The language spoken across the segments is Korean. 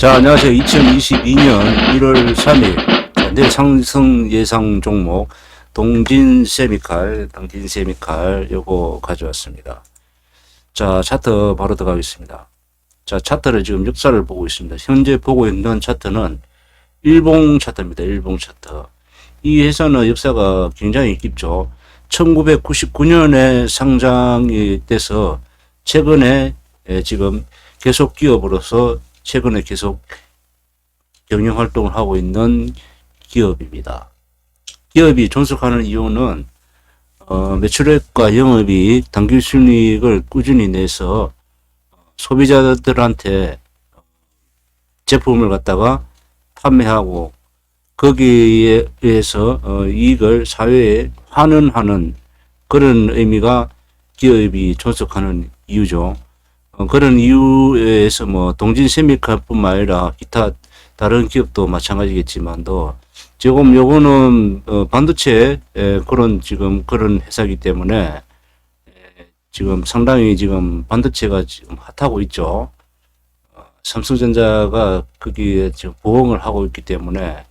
자, 안녕하세요. 2022년 1월 3일. 자, 내일 상승 예상 종목, 동진 세미칼, 동진 세미칼, 요거 가져왔습니다. 자, 차트 바로 들어가겠습니다. 자, 차트를 지금 역사를 보고 있습니다. 현재 보고 있는 차트는 일봉 차트입니다. 일봉 차트. 이 회사는 역사가 굉장히 깊죠. 1999년에 상장이 돼서 최근에 예, 지금 계속 기업으로서 최근에 계속 경영 활동을 하고 있는 기업입니다. 기업이 존속하는 이유는 어, 매출액과 영업이익, 당기 순이익을 꾸준히 내서 소비자들한테 제품을 갖다가 판매하고 거기에 의해서 어, 이익을 사회에 환원하는 그런 의미가 기업이 존속하는 이유죠. 어, 그런 이유에서 뭐 동진 세미칼뿐만 아니라 기타 다른 기업도 마찬가지겠지만도 지금 요거는 어, 반도체 에, 그런 지금 그런 회사이기 때문에 에, 지금 상당히 지금 반도체가 지금 핫하고 있죠. 어, 삼성전자가 거기에 지금 부응을 하고 있기 때문에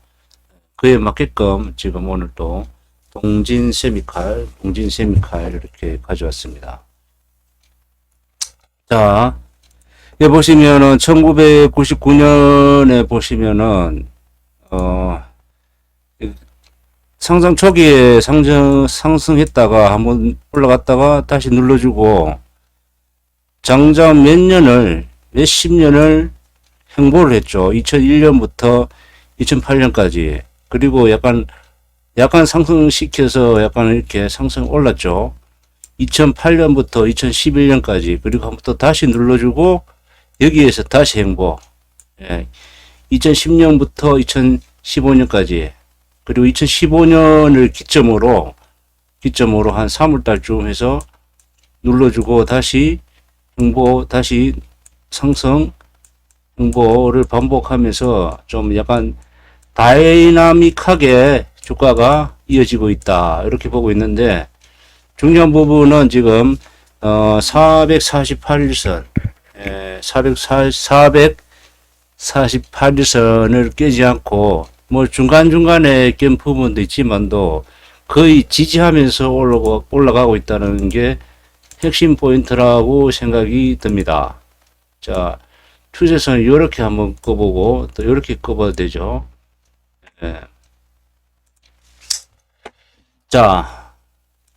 그에 맞게끔 지금 오늘 또 동진 세미칼, 동진 세미칼 이렇게 가져왔습니다. 자, 여기 보시면은 1999년에 보시면은 어 이- 상장 초기에 상승 상승했다가 한번 올라갔다가 다시 눌러주고 장장 몇 년을 몇 십 년을 행보를 했죠. 2001년부터 2008년까지 그리고 약간 약간 상승시켜서 약간 이렇게 상승 올랐죠. 2008년부터 2011년까지 그리고 한번 또 다시 눌러주고 여기에서 다시 행보. 예. 2010년부터 2015년까지 그리고 2015년을 기점으로 기점으로 한 3월달쯤 해서 눌러주고 다시 행보 다시 상승 행보를 반복하면서 좀 약간 다이나믹하게 주가가 이어지고 있다 이렇게 보고 있는데 중요한 부분은 지금 어 448일선 에, 440, 448일선을 깨지 않고 뭐 중간중간에 깬 부분도 있지만도 거의 지지하면서 올라가, 올라가고 있다는 게 핵심 포인트라고 생각이 듭니다. 자, 추세선 이렇게 한번 꺼보고 또 이렇게 꺼봐도 되죠. 예. 자,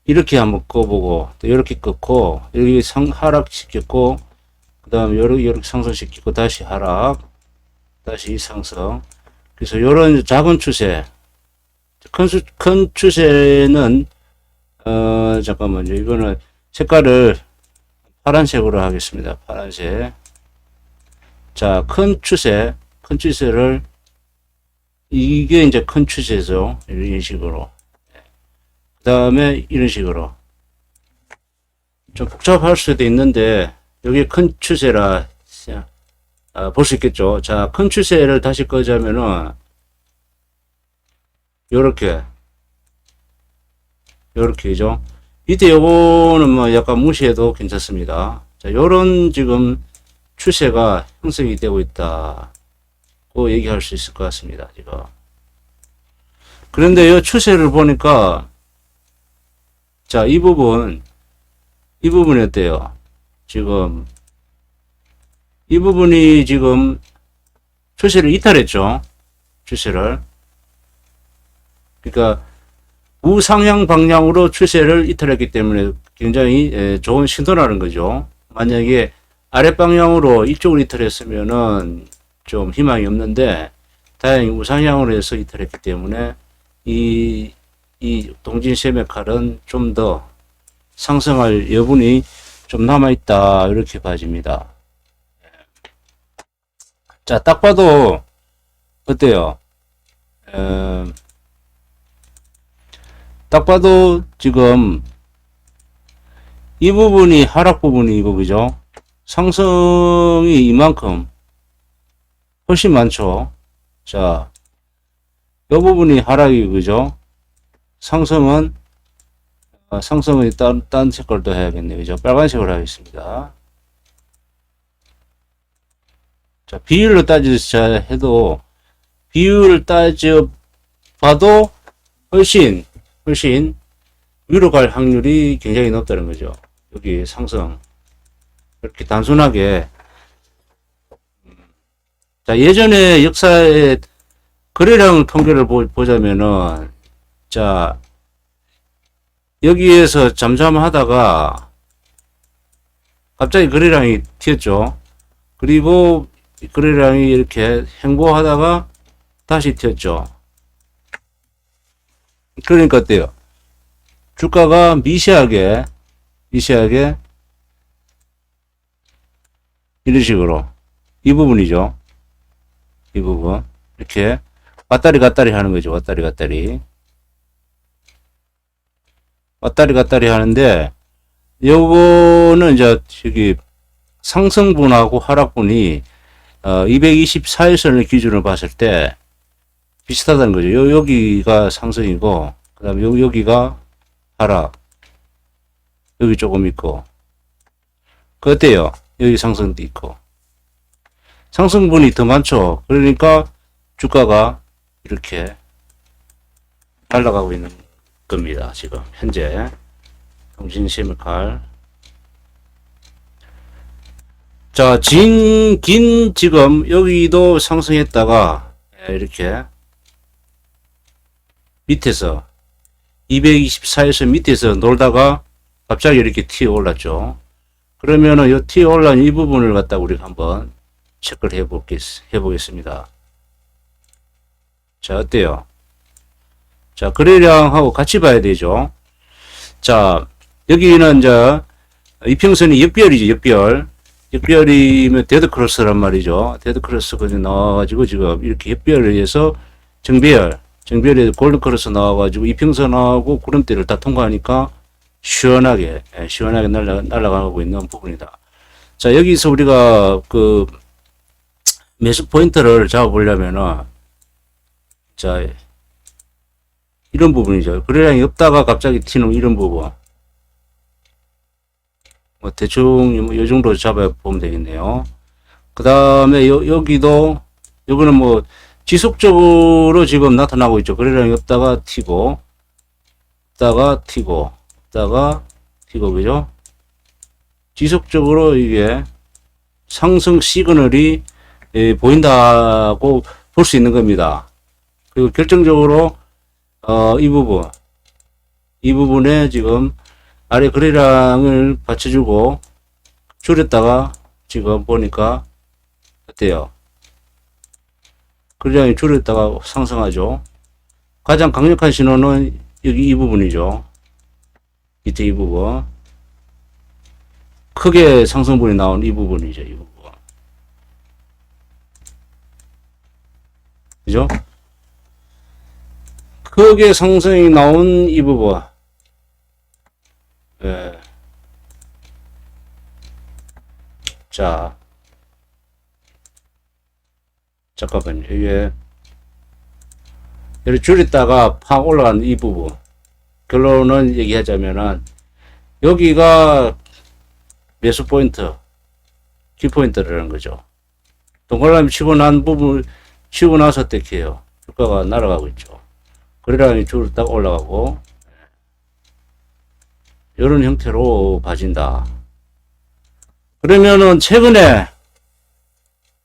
이렇게 한번 꺼보고 또 이렇게 끄고 여기 상 하락 시켰고 그 다음에 이렇게, 이렇게 상승 시키고 다시 하락 다시 상승. 그래서 이런 작은 추세. 큰, 수, 큰 추세는 어 잠깐만요. 이거는 색깔을 파란색으로 하겠습니다. 파란색. 자 큰 추세 큰 추세를 이게 이제 큰 추세죠. 이런 식으로 그 다음에 이런 식으로 좀 복잡할 수도 있는데 여기 큰 추세라 아, 볼 수 있겠죠. 자, 큰 추세를 다시 꺼자면은 요렇게 요렇게죠. 이때 요거는 뭐 약간 무시해도 괜찮습니다. 자, 요런 지금 추세가 형성이 되고 있다 고 얘기할 수 있을 것 같습니다. 지금. 그런데 이 추세를 보니까 자, 이 부분, 이 부분이 어때요? 지금, 이 부분이 지금 추세를 이탈했죠? 추세를. 그러니까, 우상향 방향으로 추세를 이탈했기 때문에 굉장히 에, 좋은 신호라는 거죠. 만약에 아랫방향으로 이쪽으로 이탈했으면은 좀 희망이 없는데, 다행히 우상향으로 해서 이탈했기 때문에 이 이 동진 세메칼은 좀 더 상승할 여분이 좀 남아있다 이렇게 봐집니다. 자, 딱 봐도 어때요? 음, 딱 봐도 지금 이 부분이 하락 부분이고 그죠? 상승이 이만큼 훨씬 많죠. 자, 이 부분이 하락이 그죠? 상승은 어, 상승은 딴, 딴 색깔도 해야겠네요. 그죠? 빨간색으로 하겠습니다. 자, 비율로 따지자 해도, 비율을 따져 봐도 훨씬, 훨씬 위로 갈 확률이 굉장히 높다는 거죠. 여기 상승. 이렇게 단순하게. 자, 예전에 역사의 거래량 통계를 보, 보자면은, 자, 여기에서 잠잠하다가 갑자기 거래량이 튀었죠. 그리고 이 거래량이 이렇게 행보하다가 다시 튀었죠. 그러니까 어때요? 주가가 미세하게, 미세하게 이런 식으로 이 부분이죠. 이 부분 이렇게 왔다리 갔다리 하는 거죠. 왔다리 갔다리. 왔다리 갔다리 하는데 요거는 이제 저기 상승분하고 하락분이 어 224일선을 기준으로 봤을 때 비슷하다는 거죠. 요 여기가 상승이고 그다음에 요 여기가 하락. 여기 조금 있고. 그 어때요? 여기 상승도 있고. 상승분이 더 많죠. 그러니까 주가가 이렇게 날아가고 있는 겁니다. 지금 현재 통신심칼 자, 진, 긴 지금 여기도 상승했다가 예, 이렇게 밑에서 224에서 밑에서 놀다가 갑자기 이렇게 튀어 올랐죠. 그러면은 이 튀어 올란 이 부분을 갖다 우리가 한번 체크를 해보겠, 해보겠습니다. 자, 어때요? 자, 거래량하고 같이 봐야 되죠. 자, 여기는 이제 이평선이 역별이죠, 역별. 역별이면 데드크로스란 말이죠. 데드크로스 그냥 나와가지고 지금 이렇게 역별에 의해서 정배열, 정배열에 골드크로스 나와가지고 이평선하고 구름대를 다 통과하니까 시원하게, 예, 시원하게 날아, 날아가고 있는 부분이다. 자, 여기서 우리가 그 매수 포인트를 잡아보려면은, 자, 이런 부분이죠. 거래량이 없다가 갑자기 튀는 이런 부분. 뭐 대충 뭐요 정도 잡아 보면 되겠네요. 그 다음에 여기도 요거는 뭐 지속적으로 지금 나타나고 있죠. 거래량이 없다가 튀고 없다가 튀고 없다가 튀고 그죠? 지속적으로 이게 상승 시그널이 예, 보인다고 볼 수 있는 겁니다. 그리고 결정적으로 어, 이 부분 이 부분에 지금 아래 거래량을 받쳐주고 줄였다가 지금 보니까 어때요? 거래량이 줄였다가 상승하죠. 가장 강력한 신호는 여기 이 부분이죠. 밑에 이 부분. 크게 상승분이 나온 이 부분이죠. 이 부분. 그죠? 크게 상승이 나온 이 부분. 예. 자. 잠깐만요. 이게, 이렇게 줄였다가 팍 올라간 이 부분. 결론은 얘기하자면은, 여기가 매수 포인트, 키포인트라는 거죠. 동그라미 치고 난 부분, 치고 나서 어떻게요? 주가가 날아가고 있죠. 거래량이 딱 올라가고, 이런 형태로 봐진다. 그러면은 최근에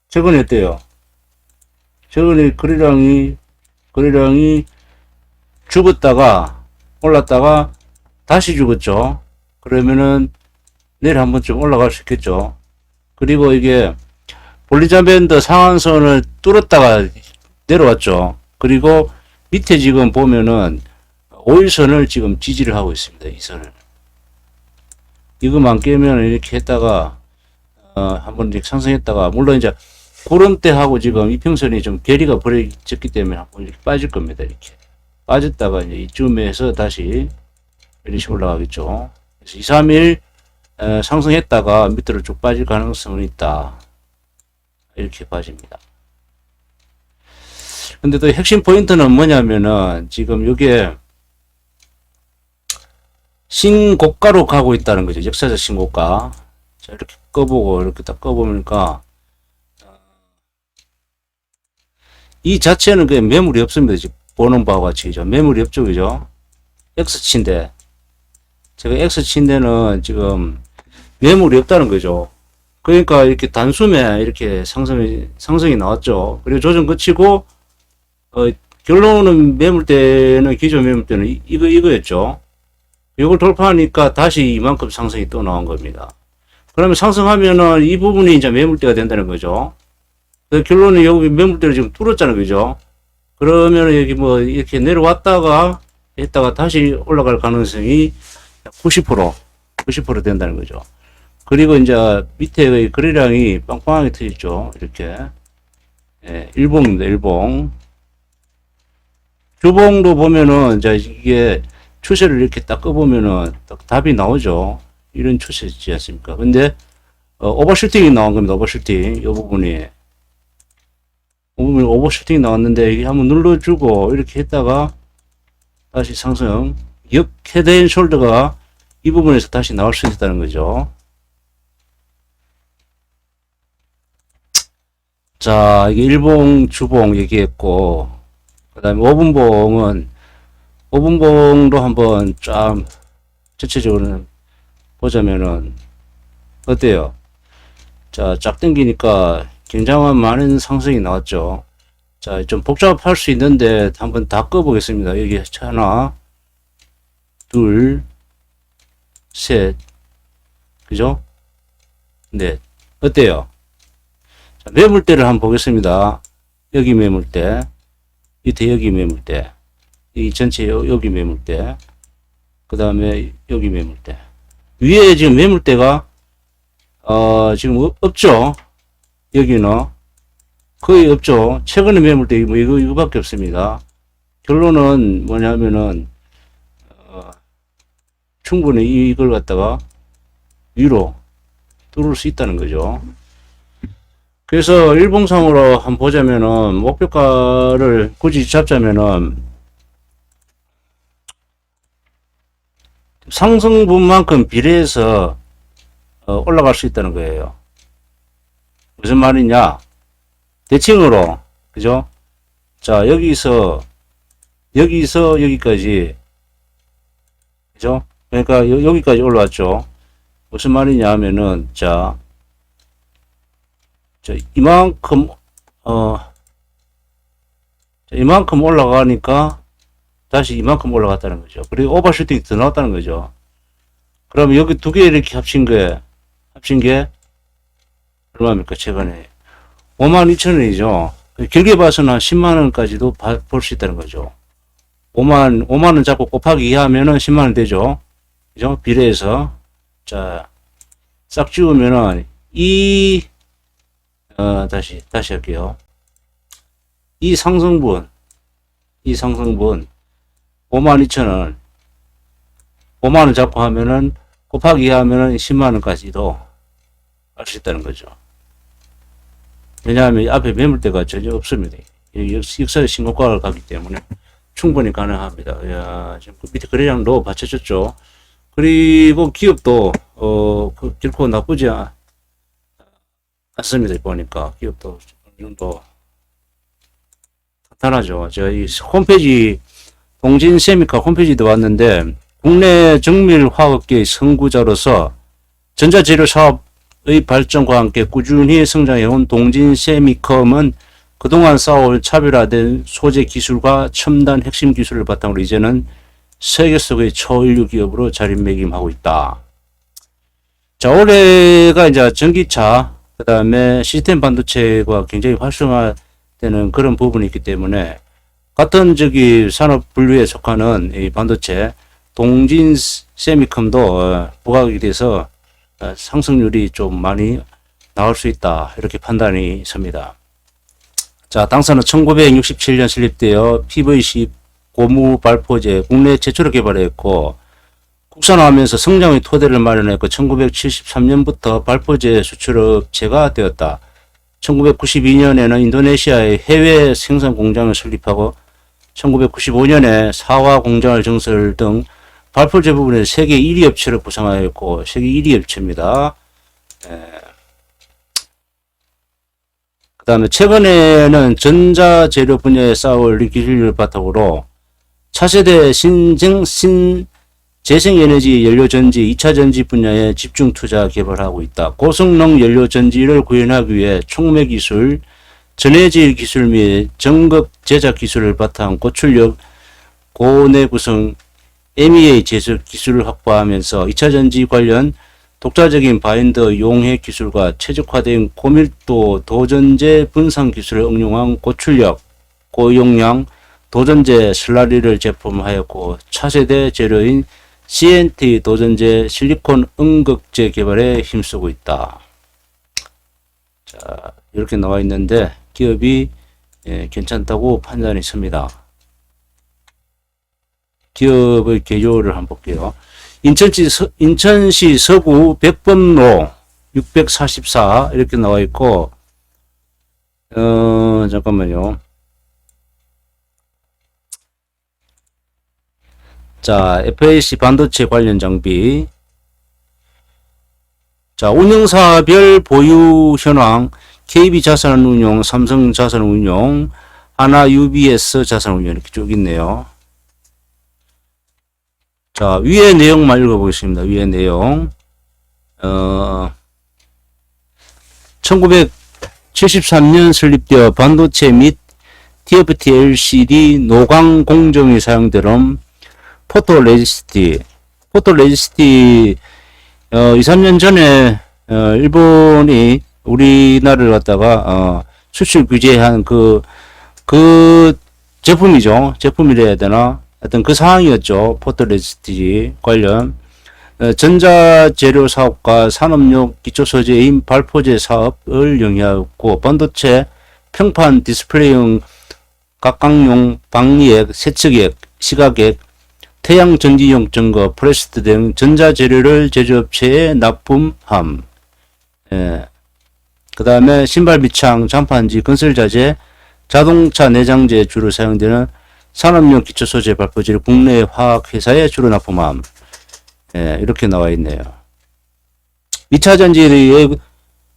최근에 어때요? 최근에 거래량이 거래량이 죽었다가 올랐다가 다시 죽었죠. 그러면은 내일 한 번쯤 올라갈 수 있겠죠. 그리고 이게 볼리자 밴드 상한선을 뚫었다가 내려왔죠. 그리고 밑에 지금 보면은 5일선을 지금 지지를 하고 있습니다. 이 선을. 이거만 깨면 이렇게 했다가 어, 한번 이렇게 상승했다가 물론 이제 구름대하고 지금 이평선이 좀 괴리가 벌어졌기 때문에 한번 이렇게 빠질 겁니다. 이렇게 빠졌다가 이제 이쯤에서 다시 이렇게 올라가겠죠. 그래서 2, 3일 어, 상승했다가 밑으로 쭉 빠질 가능성은 있다. 이렇게 봐집니다. 근데 또 핵심 포인트는 뭐냐면은 지금 이게 신고가로 가고 있다는 거죠. 역사적 신고가. 자, 이렇게 꺼보고, 이렇게 딱 꺼보니까, 이 자체는 그 매물이 없습니다. 지금 보는 바와 같이 죠 매물이 없죠, 그죠? X치인데 제가 X치인데는 지금 매물이 없다는 거죠. 그러니까 이렇게 단숨에 이렇게 상승이 상승이 나왔죠. 그리고 조정 거치고 어, 결론은 매물대는 기존 매물대는 이- 이거 이거였죠. 이걸 돌파하니까 다시 이만큼 상승이 또 나온 겁니다. 그러면 상승하면은 이 부분이 이제 매물대가 된다는 거죠. 그 결론은 여기 매물대를 지금 뚫었잖아요. 그죠? 그러면 여기 뭐 이렇게 내려왔다가 했다가 다시 올라갈 가능성이 90% 90% 된다는 거죠. 그리고 이제 밑에 거래량이 빵빵하게 터졌죠. 이렇게. 예, 일봉입니다. 일봉. 주봉도 보면은 이제 이게 추세를 이렇게 딱 꺼보면은 딱 답이 나오죠. 이런 추세지 않습니까? 근데 어, 오버슈팅이 나온 겁니다. 오버슈팅. 이 부분이. 이 부분이 오버슈팅이 나왔는데 이게 한번 눌러주고 이렇게 했다가 다시 상승. 역 헤드앤 숄더가 이 부분에서 다시 나올 수 있다는 거죠. 자, 이게 일봉, 주봉 얘기했고, 그 다음에 5분봉은, 5분봉도 한번 좀 전체적으로는 보자면은, 어때요? 자, 쫙 당기니까 굉장한 많은 상승이 나왔죠. 자, 좀 복잡할 수 있는데 한번 다 꺼보겠습니다. 여기 하나, 둘, 셋, 그죠? 넷. 어때요? 자, 매물대를 한번 보겠습니다. 여기 매물대, 밑에 여기 매물대, 이 전체 여- 여기 매물대, 그 다음에 여기 매물대. 위에 지금 매물대가 어, 지금 없- 없죠. 여기는 거의 없죠. 최근에 매물대 뭐 이거 이거밖에 없습니다. 결론은 뭐냐면은 어, 충분히 이- 이걸 갖다가 위로 뚫을 수 있다는 거죠. 그래서 일봉상으로 한번 보자면은 목표가를 굳이 잡자면은 상승분만큼 비례해서 어, 올라갈 수 있다는 거예요. 무슨 말이냐? 대칭으로 그죠? 자 여기서 여기서 여기까지 그죠? 그러니까 여, 여기까지 올라왔죠. 무슨 말이냐 하면은 자 자, 이만큼, 어, 자, 이만큼 올라가니까 다시 이만큼 올라갔다는 거죠. 그리고 오버슈팅이 더 나왔다는 거죠. 그러면 여기 두 개 이렇게 합친 게, 합친 게, 얼마입니까, 최근에? 5만 2천 원이죠. 길게 봐서는 한 10만 원까지도 볼 수 있다는 거죠. 5만, 5만 원 잡고 곱하기 2 하면은 10만 원 되죠. 그죠? 비례해서. 자, 싹 지우면은, 이, 어, 다시, 다시 할게요. 이 상승분, 이 상승분, 52,000원, 5만원 잡고 하면은, 곱하기 하면은 10만원까지도 할 수 있다는 거죠. 왜냐하면 앞에 매물대가 전혀 없습니다. 역사의 신고가를 가기 때문에 충분히 가능합니다. 야, 지금 그 밑에 거래량도 받쳐졌죠. 그리고 기업도, 어, 그 결코 나쁘지 않, 않습니다. 보니까 기업도 어느 정도 탄탄하죠. 이 홈페이지 동진 세미카 홈페이지도 왔는데 국내 정밀 화학계의 선구자로서 전자재료 사업의 발전과 함께 꾸준히 성장해온 동진 세미컴은 그동안 쌓아올 차별화된 소재 기술과 첨단 핵심 기술을 바탕으로 이제는 세계 속의 초인류 기업으로 자리매김하고 있다. 자, 올해가 이제 전기차, 그 다음에 시스템 반도체가 굉장히 활성화되는 그런 부분이 있기 때문에 같은 저기 산업 분류에 속하는 이 반도체 동진 세미컴도 어, 부각이 돼서 어, 상승률이 좀 많이 나올 수 있다 이렇게 판단이 섭니다. 자, 당사는 1967년 설립되어 PVC 고무 발포제 국내 최초로 개발했고 국산화하면서 성장의 토대를 마련했고 1973년부터 발포제 수출업체가 되었다. 1992년에는 인도네시아의 해외 생산 공장을 설립하고 1995년에 사화 공장을 증설 등 발포제 부분에 세계 1위 업체를 구성하였고 세계 1위 업체입니다. 에, 그다음에 최근에는 전자재료 분야에 쌓아올린 기술을 바탕으로 차세대 신생 신 재생에너지 연료전지 2차 전지 분야에 집중 투자 개발하고 있다. 고성능 연료전지를 구현하기 위해 촉매 기술, 전해질 기술 및 전극 제작 기술을 바탕 고출력 고내 구성 MEA 제작 기술을 확보하면서 2차 전지 관련 독자적인 바인더 용해 기술과 최적화된 고밀도 도전제 분산 기술을 응용한 고출력, 고용량 도전제 슬라리를 제품하였고 차세대 재료인 CNT 도전제 실리콘 응극제 개발에 힘쓰고 있다. 자, 이렇게 나와 있는데 기업이 예, 괜찮다고 판단이 섭니다. 기업의 개요를 한번 볼게요. 인천시, 서, 인천시 서구 백범로 644 이렇게 나와 있고 어 잠깐만요. 자, FAC 반도체 관련 장비. 자, 운영사별 보유 현황, KB 자산 운용, 삼성 자산 운용, 하나 UBS 자산 운용 이렇게 쭉 있네요. 자, 위의 내용만 읽어보겠습니다. 위의 내용. 어, 1973년 설립되어 반도체 및 TFT LCD 노광 공정이 사용되는 포토 레지스티, 포토 레지스티, 어, 2, 3년 전에, 어, 일본이 우리나라를 갖다가, 어, 수출 규제한 그, 그 제품이죠. 제품이라 해야 되나? 하여튼 그 상황이었죠. 포토 레지스티 관련. 어, 전자재료 사업과 산업용 기초소재인 발포제 사업을 영위하고 반도체 평판 디스플레이용 각각용 방리액, 세척액, 시각액, 태양 전지용 증거, 프레스트 등 전자재료를 제조업체에 납품함. 예. 그 다음에 신발 밑창, 장판지, 건설자재, 자동차 내장재에 주로 사용되는 산업용 기초소재 발포지를 국내 화학회사에 주로 납품함. 예, 이렇게 나와 있네요. 2차 전지에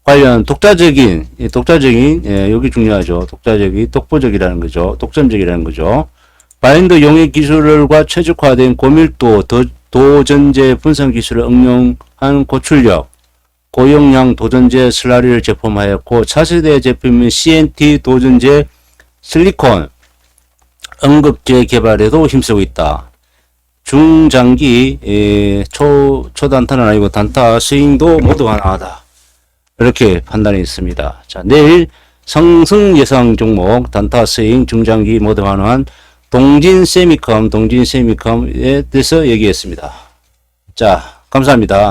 관련 독자적인, 예, 독자적인, 예, 여기 중요하죠. 독자적인, 독보적이라는 거죠. 독점적이라는 거죠. 바인더 용액 기술과 최적화된 고밀도 도, 도전제 분산 기술을 응용한 고출력, 고용량 도전제 슬라리를 제품하였고 차세대 제품인 CNT 도전제 실리콘 응급제 개발에도 힘쓰고 있다. 중장기 에, 초 초단타는 아니고 단타 스윙도 모두 가능하다. 이렇게 판단이 있습니다. 자 내일 상승 예상 종목 단타 스윙 중장기 모두 가능한 동진 세미컴 동진 세미컴에 대해서 얘기했습니다. 자 감사합니다.